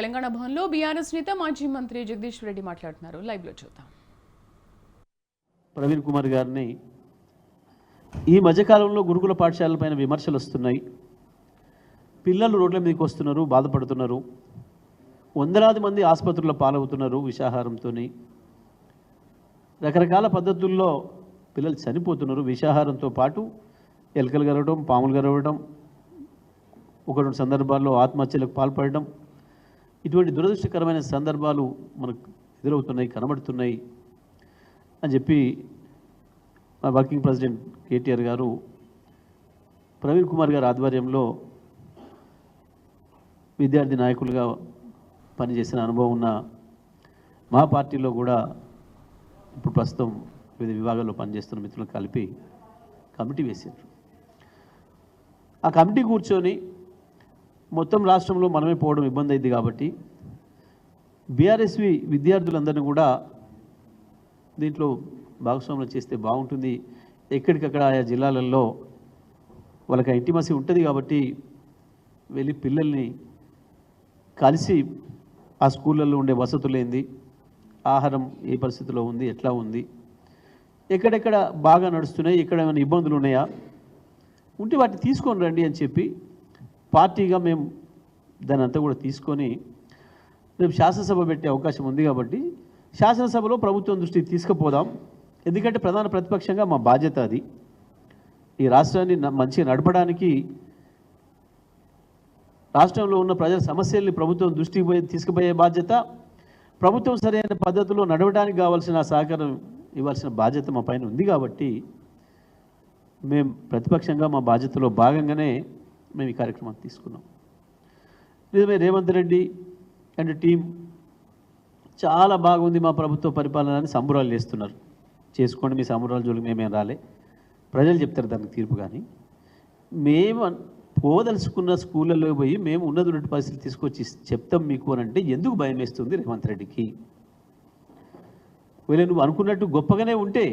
తెలంగాణ భవన్లో బీఆర్ఎస్ నేత మాజీ మంత్రి జగదీష్ రెడ్డి మాట్లాడుతున్నారు. లైవ్లో చూద్దాం. ప్రవీణ్ కుమార్ గారిని ఈ మధ్యకాలంలో గురుకుల పాఠశాలపైన విమర్శలు వస్తున్నాయి. పిల్లలు రోడ్ల మీదకి వస్తున్నారు బాధపడుతున్నారు. వందలాది మంది ఆసుపత్రుల్లో పాలవుతున్నారు విషాహారంతో రకరకాల పద్ధతుల్లో పిల్లలు చనిపోతున్నారు విషాహారంతో పాటు. ఎలుకలు గరవడం పాములు గరవడం ఒక రెండు సందర్భాల్లో ఆత్మహత్యలకు పాల్పడడం ఇటువంటి దురదృష్టకరమైన సందర్భాలు మనకు ఎదురవుతున్నాయి కనబడుతున్నాయి అని చెప్పి మా వర్కింగ్ ప్రెసిడెంట్ కేటీఆర్ గారు ప్రవీణ్ కుమార్ గారి ఆధ్వర్యంలో విద్యార్థి నాయకులుగా పనిచేసిన అనుభవం ఉన్న మా పార్టీలో కూడా ఇప్పుడు ప్రస్తుతం వివిధ విభాగాల్లో పనిచేస్తున్న మిత్రులు కలిపి కమిటీ వేశారు. ఆ కమిటీ కూర్చొని మొత్తం రాష్ట్రంలో మనమే పోవడం ఇబ్బంది అయింది కాబట్టి బీఆర్ఎస్వి విద్యార్థులందరినీ కూడా దీంట్లో భాగస్వాములు చేస్తే బాగుంటుంది. ఎక్కడికక్కడ ఆయా జిల్లాలలో వాళ్ళకి ఇంటిమసి ఉంటుంది కాబట్టి వెళ్ళి పిల్లల్ని కలిసి ఆ స్కూళ్ళల్లో ఉండే వసతులు ఏంది ఆహారం ఏ పరిస్థితిలో ఉంది ఎట్లా ఉంది ఎక్కడెక్కడ బాగా నడుస్తున్నాయి ఎక్కడ ఏమైనా ఇబ్బందులు ఉన్నాయా ఉంటే వాటిని తీసుకొని రండి అని చెప్పి పార్టీగా మేము దాని అంతా కూడా తీసుకొని రేపు శాసనసభ పెట్టే అవకాశం ఉంది కాబట్టి శాసనసభలో ప్రభుత్వం దృష్టికి తీసుకుపోదాం. ఎందుకంటే ప్రధాన ప్రతిపక్షంగా మా బాధ్యత అది. ఈ రాష్ట్రాన్ని న- మంచిగా నడపడానికి రాష్ట్రంలో ఉన్న ప్రజల సమస్యల్ని ప్రభుత్వం దృష్టికి పోయి తీసుకుపోయే బాధ్యత. ప్రభుత్వం సరైన పద్ధతిలో నడవడానికి కావాల్సిన సహకారం ఇవ్వాల్సిన బాధ్యత మా పైన ఉంది కాబట్టి మేము ప్రతిపక్షంగా మా బాధ్యతలో భాగంగానే మేము ఈ కార్యక్రమాన్ని తీసుకున్నాం. నిజమే రేవంత్ రెడ్డి అండ్ టీం చాలా బాగుంది మా ప్రభుత్వ పరిపాలన అని సంబురాలు చేస్తున్నారు. చేసుకోండి మీ సంబురాల జోలికి మేమేం రాలే. ప్రజలు చెప్తారు దానికి తీర్పు కానీ. మేము పోదలుచుకున్న స్కూళ్ళలో పోయి మేము ఉన్నది ఉన్నటువంటి పరిస్థితి తీసుకొచ్చి చెప్తాం మీకు అని అంటే ఎందుకు భయం వేస్తుంది రేవంత్ రెడ్డికి? వీళ్ళు నువ్వు అనుకున్నట్టు గొప్పగానే ఉంటే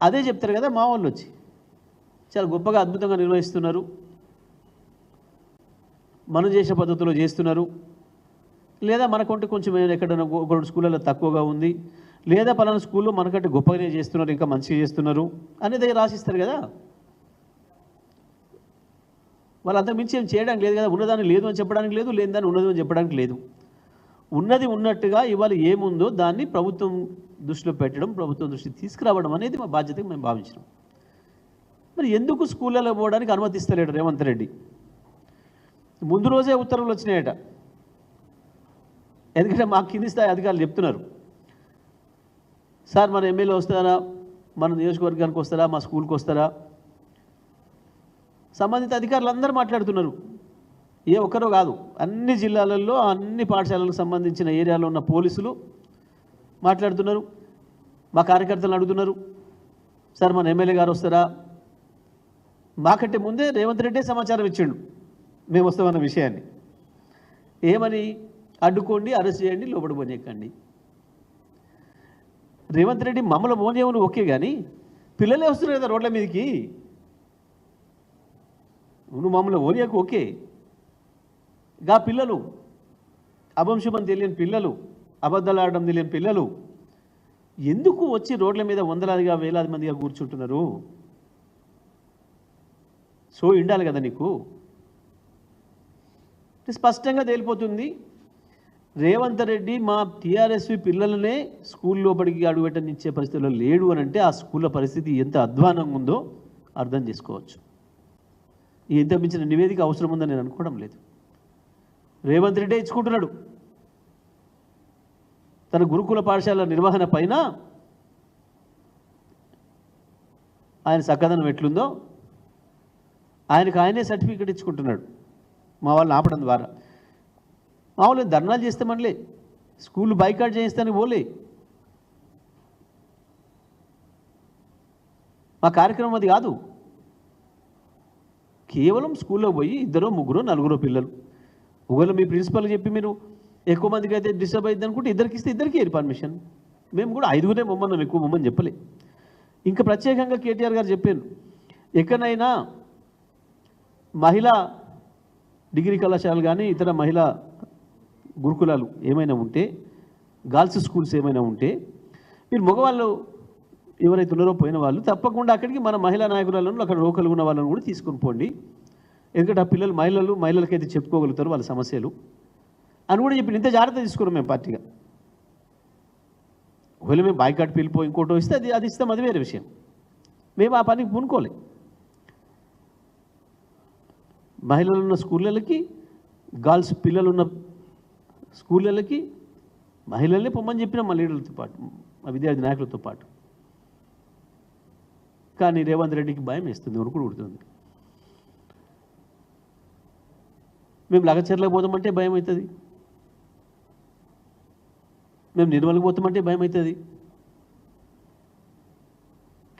అదే చెప్తారు కదా మా వాళ్ళు వచ్చి. చాలా గొప్పగా అద్భుతంగా నిర్వహిస్తున్నారు. మనం చేసే పద్ధతిలో చేస్తున్నారు. లేదా మనకుంటే కొంచెం ఎక్కడైనా ఒక రెండు స్కూళ్ళలో తక్కువగా ఉంది. లేదా పలానా స్కూల్లో మనకంటే గొప్పగానే చేస్తున్నారు ఇంకా మంచిగా చేస్తున్నారు అనేది రాసిస్తారు కదా. వాళ్ళంతా మించి ఏం చేయడానికి లేదు కదా. ఉన్నదాన్ని లేదు అని చెప్పడానికి లేదు లేని దాన్ని ఉన్నది అని చెప్పడానికి లేదు. ఉన్నది ఉన్నట్టుగా ఇవాళ ఏముందో దాన్ని ప్రభుత్వం దృష్టిలో పెట్టడం ప్రభుత్వం దృష్టికి తీసుకురావడం అనేది మా బాధ్యతగా మేము భావించినాం. మరి ఎందుకు స్కూళ్ళలో పోవడానికి అనుమతిస్తలేడు రేవంత్ రెడ్డి? ముందు రోజే ఉత్తర్వులు వచ్చినాయట. ఎందుకంటే మా కింది స్థాయి అధికారులు చెప్తున్నారు. సార్ మన ఎమ్మెల్యే వస్తారా? మన నియోజకవర్గానికి వస్తారా? మా స్కూల్కి వస్తారా? సంబంధిత అధికారులు అందరూ మాట్లాడుతున్నారు. ఏ ఒక్కరో కాదు. అన్ని జిల్లాలలో అన్ని పాఠశాలలకు సంబంధించిన ఏరియాలో ఉన్న పోలీసులు మాట్లాడుతున్నారు. మా కార్యకర్తలను అడుగుతున్నారు. సార్ మన ఎమ్మెల్యే గారు వస్తారా? మాకంటే ముందే రేవంత్ రెడ్డే సమాచారం ఇచ్చిండు. మేము వస్తామన్న విషయాన్ని. ఏమని? అడ్డుకోండి అరెస్ట్ చేయండి లోపల పోనీయకండి. రేవంత్ రెడ్డి మమ్మల్ని మోనేవులు ఓకే కానీ పిల్లలే వస్తున్నారు కదా రోడ్ల మీదకి. నువ్వు మమ్మల్ని ఓనియాకు ఓకే. గా పిల్లలు అభంశుభం తెలియని పిల్లలు అబద్ధాలు ఆడడం తెలియని పిల్లలు ఎందుకు వచ్చి రోడ్ల మీద వందలాదిగా వేలాది మందిగా కూర్చుంటున్నారు? సో ఉండాలి కదా నీకు? స్పష్టంగా తేలిపోతుంది. రేవంత్ రెడ్డి మా టీఆర్ఎస్వి పిల్లలనే స్కూల్ లోపలికి అడుగుపెట్టనిచ్చే పరిస్థితిలో లేడు అని అంటే ఆ స్కూళ్ళ పరిస్థితి ఎంత అధ్వానంగా ఉందో అర్థం చేసుకోవచ్చు. ఇంత మించిన నివేదిక అవసరం ఉందని నేను అనుకోవడం లేదు. రేవంత్ రెడ్డి ఇచ్చుకుంటున్నాడు. తన గురుకుల పాఠశాల నిర్వహణ పైన ఆయన సక్కదనం ఎట్లుందో ఆయనకు ఆయనే సర్టిఫికెట్ ఇచ్చుకుంటున్నాడు. మా వాళ్ళని ఆపడం ద్వారా. మామూలు ధర్నాలు చేస్తామనిలే స్కూల్ బైకాట్ చేయిస్తానికి పోలే. మా కార్యక్రమం అది కాదు. కేవలం స్కూల్లో పోయి ఇద్దరు ముగ్గురు నలుగురు పిల్లలు. ఒకవేళ మీ ప్రిన్సిపల్ చెప్పి మీరు ఎక్కువ మందికి అయితే డిస్టర్బ్ అయింది అనుకుంటే ఇద్దరికి ఇస్తే ఇద్దరికి పర్మిషన్? మేము కూడా ఐదుగురే మమ్మల్ని ఎక్కువ మమ్మల్ని చెప్పలే. ఇంకా ప్రత్యేకంగా కేటీఆర్ గారు చెప్పారు ఎక్కడైనా మహిళా డిగ్రీ కళాశాలలు కానీ ఇతర మహిళా గురుకులాలు ఏమైనా ఉంటే గర్ల్స్ స్కూల్స్ ఏమైనా ఉంటే మీరు మగవాళ్ళు ఎవరైతే ఉన్నారో పోయిన వాళ్ళు తప్పకుండా అక్కడికి మన మహిళా నాయకురాలను అక్కడ రోకలు ఉన్న వాళ్ళని కూడా తీసుకుని పోండి. ఎందుకంటే ఆ పిల్లలు మహిళలు మహిళలకైతే చెప్పుకోగలుగుతారు వాళ్ళ సమస్యలు. అని కూడా చెప్పి ఇంత జాగ్రత్త తీసుకున్నాం మేము పార్టీగా. ఒకవేళ మేము బాయ్కాట్ పిలిపో ఇంకోటో ఇస్తే అది అది ఇస్తాం అది వేరే విషయం. మేము ఆ పనికి పూనుకోలే. మహిళలు ఉన్న స్కూళ్ళకి గర్ల్స్ పిల్లలు ఉన్న స్కూళ్ళకి మహిళల్ని పొమ్మని చెప్పిన మా లీడర్లతో పాటు మా విద్యార్థి నాయకులతో పాటు. కానీ రేవంత్ రెడ్డికి భయం వేస్తుంది వణుకుడు ఉడుతుంది మేము లగచర్లకు పోతామంటే భయం అవుతుంది. మేము నిర్మలకు పోతామంటే భయం అవుతుంది.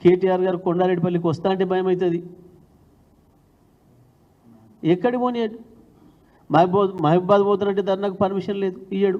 కేటీఆర్ గారు కొండారెడ్డిపల్లికి వస్తా అంటే భయం అవుతుంది. ఎక్కడి పోనీయాడు? మహబూబ్ మహబూబాద్ పోతానంటే దాన్ని నాకు పర్మిషన్ లేదు. ఇయ్యాడు.